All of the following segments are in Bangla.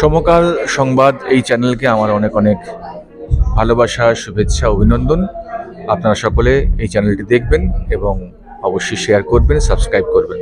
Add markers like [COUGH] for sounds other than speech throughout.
সমকাল সংবাদ এই চ্যানেলকে আমার অনেক অনেক ভালোবাসা, শুভেচ্ছা, অভিনন্দন। আপনারা সকলে এই চ্যানেলটি দেখবেন এবং অবশ্যই শেয়ার করবেন সাবস্ক্রাইব করবেন।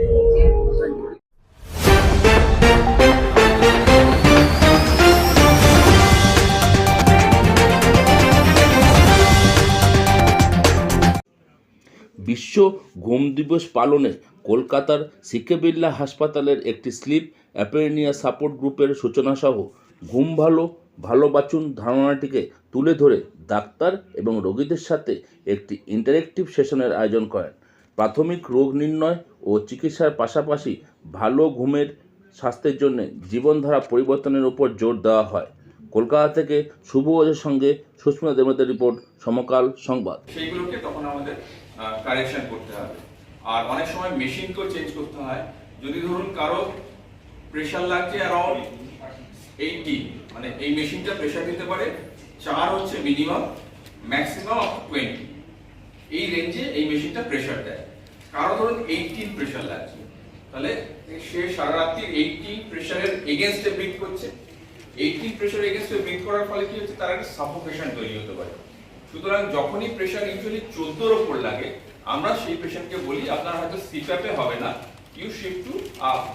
বিশ্ব ঘুম দিবস পালনে কলকাতার সিকে বিড়লা হাসপাতালের একটি স্লিপ অ্যাপেনিয়া সাপোর্ট গ্রুপের সূচনাসহ ঘুম ভালো ভালো বাঁচুন ধারণাটিকে তুলে ধরে ডাক্তার এবং রোগীদের সাথে একটি ইন্টারেক্টিভ সেশনের আয়োজন করেন। প্রাথমিক রোগ নির্ণয় ও চিকিৎসার পাশাপাশি ভালো ঘুমের স্বাস্থ্যের জন্য জীবনধারা পরিবর্তনের উপর জোর দেওয়া হয়। কলকাতা থেকে শুভ সঙ্গে সুস্মিতা দেবনাথের রিপোর্ট সমকাল সংবাদ। সেইগুলোকে তখন কারেকশন করতে হবে। আর অনেক সময় মেশিনকেও চেঞ্জ করতে হয়। যদি ধরুন কারও প্রেশার লাগছে অ্যারাউন্ড এইটি মানে এই মেশিনটা প্রেশার দিতে পারে, চার হচ্ছে মিনিমাম ম্যাক্সিমাম অফ টোয়েন্টি এই রেঞ্জে এই মেশিনটা প্রেশার দেয়। কারও ধরুন এইটিন প্রেশার লাগছে। তাহলে সে সারা রাত্রি এইটিন প্রেশারের এগেনস্টে ব্রিথ করছে। এইটিন প্রেশার এগেনস্টে ব্রিথ করার ফলে কি হচ্ছে? তার একটা সাফোকেশন তৈরি হতে পারে। সুতরাং যখনই প্রেশার ইউজুয়ালি চোদ্দোর ওপর লাগে আমরা সেই পেশেন্টকে বলি আপনার হয়তো সিপ্যাপে হবে না। ইউ শিফট টু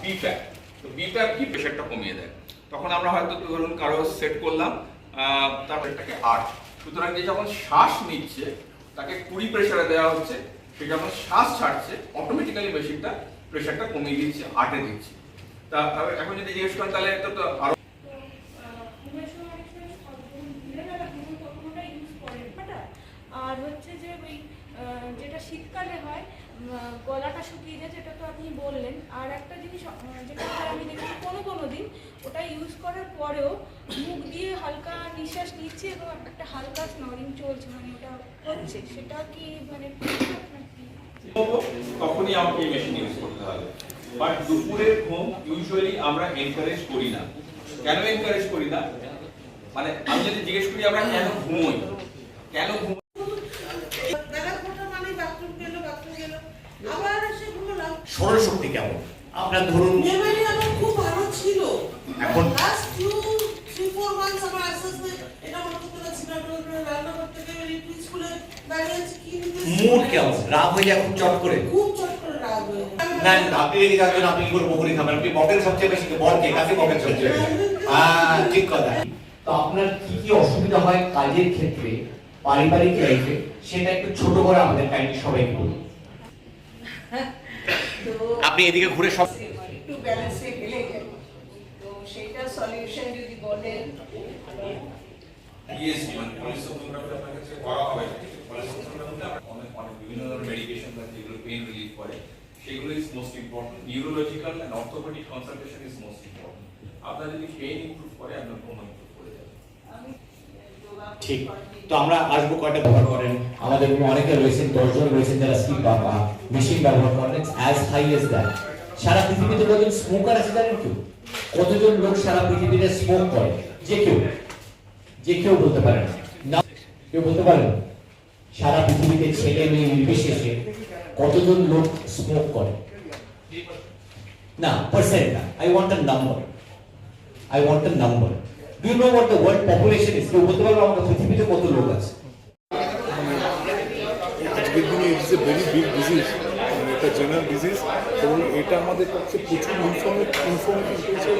বিপ্যাপ তো বিপ্যাপ কি? প্রেশারটা কমিয়ে দেয়। তখন আমরা হয়তো ধরুন কারও সেট করলাম আহ, তার প্রেশারটাকে আট। সুতরাং যে যখন শ্বাস নিচ্ছে তাকে কুড়ি প্রেশারে দেওয়া হচ্ছে সে যখন শ্বাস ছাড়ছে অটোমেটিক্যালি মেশিনটা প্রেশারটা কমিয়ে দিচ্ছে আটে দিচ্ছে। তা এখন যদি জিজ্ঞেস করেন তাহলে তো তো আরও ঘুমের সময় অনেক সময় সব ঘুম দিনের বেলা ঘুম কখনোটা ইউজ করেন বাটা আর হচ্ছে যে ওই যেটা শীতকালে হয় গলাটা শুকিয়ে যায়, যেটা তো আপনি বললেন। আর একটা জিনিস যেটা আমি দেখেছি কোনো কোনো দিন, ওটা ইউজ করার পরেও মুখ দিয়ে হালকা নিঃশ্বাস নিচ্ছে এবং একটা হালকা স্নরিং চলছে মানে ওটা হচ্ছে। সেটা কি মানে তখনই আমাকে মেশিন ইউজ করতে হবে। বাট দুপুরের ঘুম ইউজুয়ালি আমরা এনকারেজ করি না। কেন এনকারেজ করি না? মানে আমি যদি জিজ্ঞেস করি, আমরা কেন ঘুমোই? কেন ঘুম বেলা ফোটা মানে বাথরুম গেল বাথরুম গেল আবার এসে ঘুমলাম স্মরণ শক্তি কেমন? আপনার ধরুন মেমোরি আমার খুব ভালো ছিল। এখন? Last two three four months আমার আস্তে আস্তে এটা করতে পারছি না রান্না করতে গিয়ে রিপিট স্কুলে দাঁড়িয়ে কি মুড কেমন? রাগ হয়ে যায় খুব চট করে? খুব চট করে রাগ হয়ে না না, আপনি কি করে বকুড়ি খাবেন? আপনি বকের সবচেয়ে বেশি বর কে কাকে বকের সবচেয়ে বেশি? [LAUGHS] হ্যাঁ ঠিক কথা। তো আপনার কি কি অসুবিধা হয় কাজের ক্ষেত্রে পারিবারিক লাইফে সেটা একটু ছোট করে আমাদের কাইন্ডলি সবাইকে বলুন। তো [LAUGHS] আপনি এদিকে ঘুরে সব একটু ব্যালেন্সে যায় তো সেইটা সলিউশন যদি বলেন। মানে আপনার কাছে করা হবে। অনেক অনেক বিভিন্ন ধরনের মেডিকেশন আছে যেগুলো পেইন রিলিফ করে সেগুলো is most important neurological and orthopaedic consultation is most important আপনার যদি পেইন ইমপ্রুভ করে আপনার ঘুম ইমপ্রুভ করে যাবে ঠিক। তো আমরা আসব কয়টা ব্যবহার করেন? আমাদের অনেকে রয়েছেন, দশজন রয়েছেন যারা স্কিপ বা মেশিন ব্যবহার করেন। অ্যাজ হাই এজ দ্যাট সারা পৃথিবীতে কতজন স্মোকার আছে জানেন কেউ? কতজন লোক সারা পৃথিবীতে স্মোক করে? যে কেউ। যে কেউ বলতে পারেন না। কেউ বলতে পারেন সারা পৃথিবীতে ছেলে মেয়ে নির্বিশেষে কতজন লোক স্মোক করে? না পার্সেন্ট না। I want a number I want a number you know what the world population is কেউ বলতে পারবে আমাদের পৃথিবীতে কত লোক আছে? আজকের দিনে ইটস এ ভেরি এটা জেনারেল ডিজিজ এবং এটা আমাদের কাছে প্রচুর ইনফরমে ইনফরমেশন পেয়েছে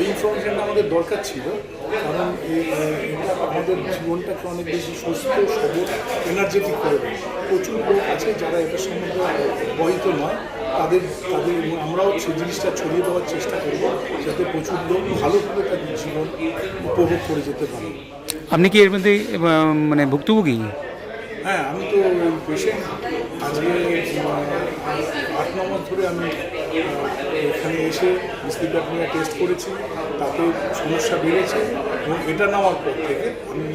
এই ইনফরমেশনটা আমাদের দরকার ছিল, কারণ এটা আমাদের জীবনটাকে অনেক বেশি সুস্থ, সবল এনার্জেটিক করে দেয়। প্রচুর লোক আছে যারা এটার সম্বন্ধে অবহিত নয়। তাদের তাদের আমরাও সেই জিনিসটা ছড়িয়ে দেওয়ার চেষ্টা করব, যাতে প্রচুর লোক ভালোভাবে তাদের জীবন উপভোগ করে যেতে পারে। আপনি কি এর মধ্যে মানে ভুক্তভোগী? হ্যাঁ আমি তো পেশেন্ট আজকে আট নম্বর ধরে আমি এখানে এসে স্লিপ অ্যাপনিয়া টেস্ট করেছি তাতে সমস্যা বেড়েছে এবং এটা নেওয়ার পর থেকে আমি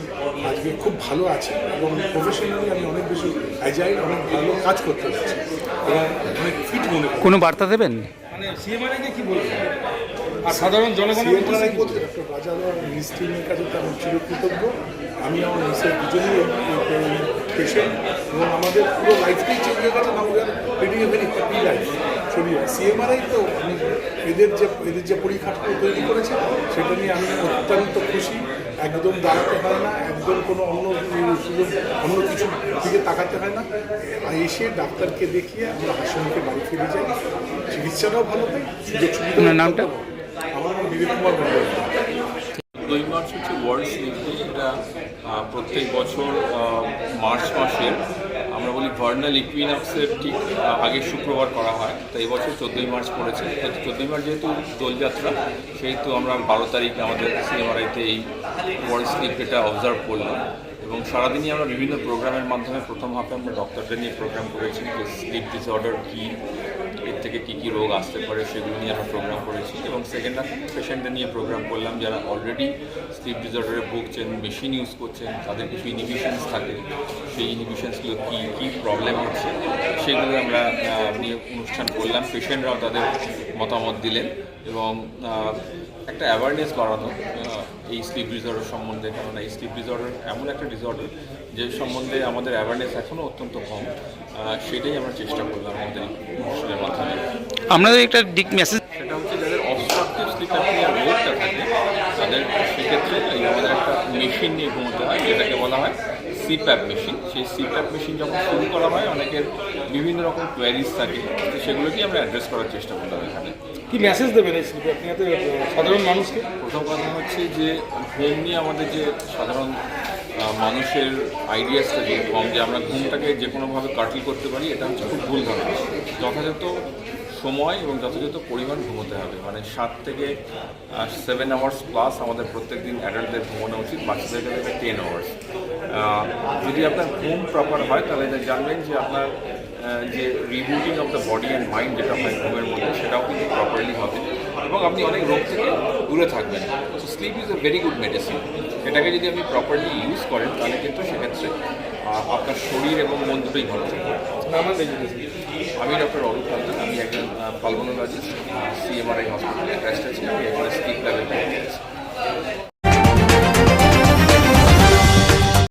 আজকে খুব ভালো আছি এবং প্রফেশনালি আমি অনেক বেশি অ্যাজাইল অনেক ভালো কাজ করতে পারছি এবং অনেক ফিট মনে কোনো বার্তা দেবেন? মানে কি বলবেন? আর সাধারণ জনগণের কাছে তো আমি চিরকৃতজ্ঞ। আমি আমার মিসের দুজনেই পেশেন্ট এবং আমাদের পুরো লাইফটাই চেঞ্জ হয়ে গেছে আমাদের leading a very happy life শরীরে সিএমআরআই তো আমি এদের যে এদের যে পরিকাঠামো তৈরি করেছে সেটা নিয়ে আমি অত্যন্ত খুশি। একদম দাঁড়াতে হয় না একদম কোনো অন্য সুযোগ অন্য কিছু দিকে তাকাতে হয় না। আর এসে ডাক্তারকে দেখিয়ে আমরা হাসি মুখে বাড়ি ফিরে যাই। চিকিৎসাটাও ভালো পাই সুযোগ সুবিধা নামটা? আমার নাম বিবেক কুমার মন্ডল চোদ্দোই মার্চ হচ্ছে ওয়ার্ল্ড স্লিপ ডে এটা প্রত্যেক বছর মার্চ মাসের আমরা বলি ভার্নাল ইকুইনক্সের ঠিক আগের শুক্রবার করা হয়। তো এই বছর চোদ্দোই মার্চ পড়েছে। চোদ্দোই মার্চ যেহেতু দোলযাত্রা, সেহেতু আমরা বারো তারিখে আমাদের সিনেমারাইতে এই ওয়ার্ল্ড স্লিপ ডেটা অবজার্ভ করলাম। এবং সারাদিনই আমরা বিভিন্ন প্রোগ্রামের মাধ্যমে প্রথম হাফে আমরা ডক্টরদের নিয়ে প্রোগ্রাম করেছি যে স্লিপ ডিসঅর্ডার কী থেকে কী কী রোগ আসতে পারে সেগুলো নিয়ে আমরা প্রোগ্রাম করেছি এবং সেকেন্ড হাফ পেশেন্টদের নিয়ে প্রোগ্রাম করলাম যারা অলরেডি স্লিপ ডিসঅর্ডারে ভুগছেন মেশিন ইউজ করছেন, তাদের কিছু ইনহিবিশনস থাকে, সেই ইনহিবিশনসগুলো কী কী প্রবলেম হচ্ছে, সেগুলো আমরা নিয়ে অনুষ্ঠান করলাম। পেশেন্টরাও তাদের মতামত দিলেন এবং একটা অ্যাওয়ারনেস বাড়ানো এই স্লিপ ডিসঅর্ডার সম্বন্ধে। কারণ এই স্লিপ ডিসঅর্ডার এমন একটা ডিসঅর্ডার যে সম্বন্ধে আমাদের অ্যাওয়ারনেস এখনও অত্যন্ত কম সেটাই আমরা চেষ্টা করলাম আমাদের অনুষ্ঠানের মাধ্যমে। আপনাদের একটা দিক মেসেজ সেটা হচ্ছে যাদের অবস্ট্রাকটিভ স্লিপ অ্যাপনিয়ার রোগটা থাকে তাদের সেক্ষেত্রে এই আমাদের একটা মেশিন নিয়ে ঘুমোতে হয় যেটাকে বলা হয় সিপ্যাপ মেশিন সেই সিপ্যাপ মেশিন যখন শুরু করা হয় অনেকের বিভিন্ন রকম কোয়ারিজ থাকে তো সেগুলোকেই আমরা অ্যাড্রেস করার চেষ্টা করলাম এখানে। কি মেসেজ দেবেন এই সাধারণ মানুষকে? প্রথম কথা হচ্ছে যে ঘুম নিয়ে আমাদের যে সাধারণ মানুষের আইডিয়াস থাকে কম যে আমরা ঘুমটাকে যে কোনোভাবে কাটল করতে পারি এটা হচ্ছে খুব ভুল ধারণা। যথাযথ সময় এবং যথাযথ পরিমাণ ঘুমোতে হবে। মানে সাত থেকে সেভেন আওয়ার্স প্লাস আমাদের প্রত্যেক দিন অ্যাডাল্টদের ঘুমানো উচিত বাচ্চাদের ক্ষেত্রে টেন আওয়ার্স যদি আপনার ঘুম প্রপার হয়, তাহলে জানবেন যে আপনার যে rebooting of the body and mind যেটা হয় ঘুমের মধ্যে, সেটাও কিন্তু প্রপারলি হবে এবং আপনি অনেক রোগ থেকে দূরে থাকবেন। So sleep is a very good medicine এটাকে যদি আপনি প্রপারলি ইউজ করেন, তাহলে কিন্তু সেক্ষেত্রে আপনার শরীর এবং মন দুটোই ভালো থাকবে। আমি ডক্টর অরূপ হালদার আমি একজন পালমোনোলজিস্ট সিএমআরআই হসপিটালে অ্যাটাস্ট আছি, আমি একজন স্কিপ লেভেল